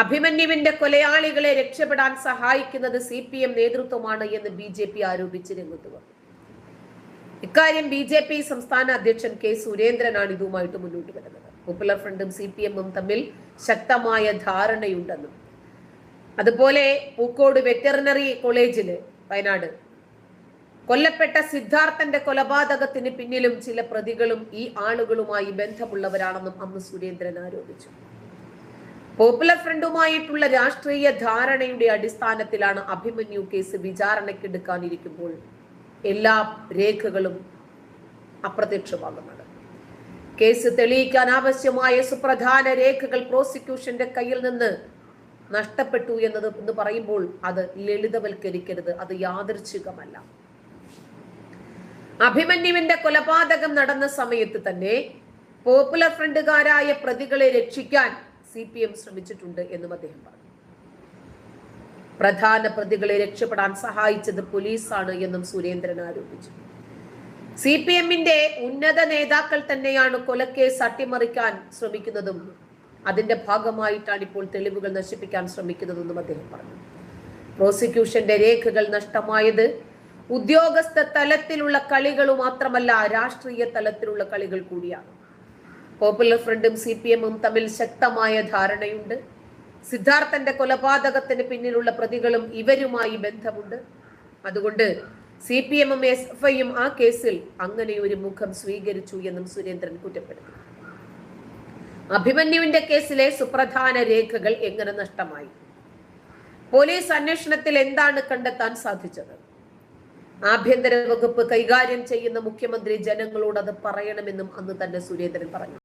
അഭിമന്യുവിന്റെ കൊലയാളികളെ രക്ഷപ്പെടാൻ സഹായിക്കുന്നത് C P M നേതൃത്വമാണ് എന്ന് ബി ജെ പി ആരോപിച്ച് രംഗത്ത് വന്നു. ഇക്കാര്യം ബി ജെ പി സംസ്ഥാന അധ്യക്ഷൻ കെ സുരേന്ദ്രനാണ് ഇതുമായിട്ട് മുന്നോട്ട് വരുന്നത്. പോപ്പുലർ ഫ്രണ്ടും സി പി എമ്മും തമ്മിൽ ശക്തമായ ധാരണയുണ്ടെന്നും അതുപോലെ പൂക്കോട് വെറ്ററിനറി കോളേജിൽ വയനാട് കൊല്ലപ്പെട്ട സിദ്ധാർത്ഥന്റെ കൊലപാതകത്തിന് പിന്നിലും ചില പ്രതികളും ഈ ആളുകളുമായി ബന്ധമുള്ളവരാണെന്നും അന്ന് സുരേന്ദ്രൻ ആരോപിച്ചു. പോപ്പുലർ ഫ്രണ്ടുമായിട്ടുള്ള രാഷ്ട്രീയ ധാരണയുടെ അടിസ്ഥാനത്തിലാണ് അഭിമന്യു കേസ് വിചാരണയ്ക്കെടുക്കാനിരിക്കുമ്പോൾ എല്ലാ രേഖകളും അപ്രത്യക്ഷമാകുന്നത്. കേസ് തെളിയിക്കാൻ ആവശ്യമായ സുപ്രധാന രേഖകൾ പ്രോസിക്യൂഷന്റെ കയ്യിൽ നിന്ന് നഷ്ടപ്പെട്ടു എന്നത് എന്ന് പറയുമ്പോൾ അത് ലളിതവൽക്കരിക്കരുത് അത് യാദൃച്ഛികമല്ല. അഭിമന്യുവിന്റെ കൊലപാതകം നടന്ന സമയത്ത് തന്നെ പോപ്പുലർ ഫ്രണ്ടുകാരായ പ്രതികളെ രക്ഷിക്കാൻ സി പി എം ശ്രമിച്ചിട്ടുണ്ട് എന്നും അദ്ദേഹം പറഞ്ഞു. പ്രധാന പ്രതികളെ രക്ഷപ്പെടാൻ സഹായിച്ചത് പോലീസാണ് എന്നും സുരേന്ദ്രൻ ആരോപിച്ചു. സി പി എമ്മിന്റെ ഉന്നത നേതാക്കൾ തന്നെയാണ് കൊലക്കേസ് അട്ടിമറിക്കാൻ ശ്രമിക്കുന്നതും അതിന്റെ ഭാഗമായിട്ടാണ് ഇപ്പോൾ തെളിവുകൾ നശിപ്പിക്കാൻ ശ്രമിക്കുന്നതെന്നും അദ്ദേഹം പറഞ്ഞു. പ്രോസിക്യൂഷന്റെ രേഖകൾ നഷ്ടമായത് ഉദ്യോഗസ്ഥ തലത്തിലുള്ള കളികൾ മാത്രമല്ല രാഷ്ട്രീയ തലത്തിലുള്ള കളികൾ കൂടിയാണ്. പോപ്പുലർ ഫ്രണ്ടും സി പി എമ്മും തമ്മിൽ ശക്തമായ ധാരണയുണ്ട്. സിദ്ധാർത്ഥന്റെ കൊലപാതകത്തിന് പിന്നിലുള്ള പ്രതികളും ഇവരുമായി ബന്ധമുണ്ട്. അതുകൊണ്ട് സി പി എമ്മും എസ് എഫ് ഐയും ആ കേസിൽ അങ്ങനെ ഒരു മുഖം സ്വീകരിച്ചു എന്നും സുരേന്ദ്രൻ കുറ്റപ്പെടുത്തി. അഭിമന്യുവിന്റെ കേസിലെ സുപ്രധാന രേഖകൾ എങ്ങനെ നഷ്ടമായി? പോലീസ് അന്വേഷണത്തിൽ എന്താണ് കണ്ടെത്താൻ സാധിച്ചത്? ആഭ്യന്തര വകുപ്പ് കൈകാര്യം ചെയ്യുന്ന മുഖ്യമന്ത്രി ജനങ്ങളോട് അത് പറയണമെന്നും അന്ന് തന്നെ സുരേന്ദ്രൻ പറഞ്ഞു.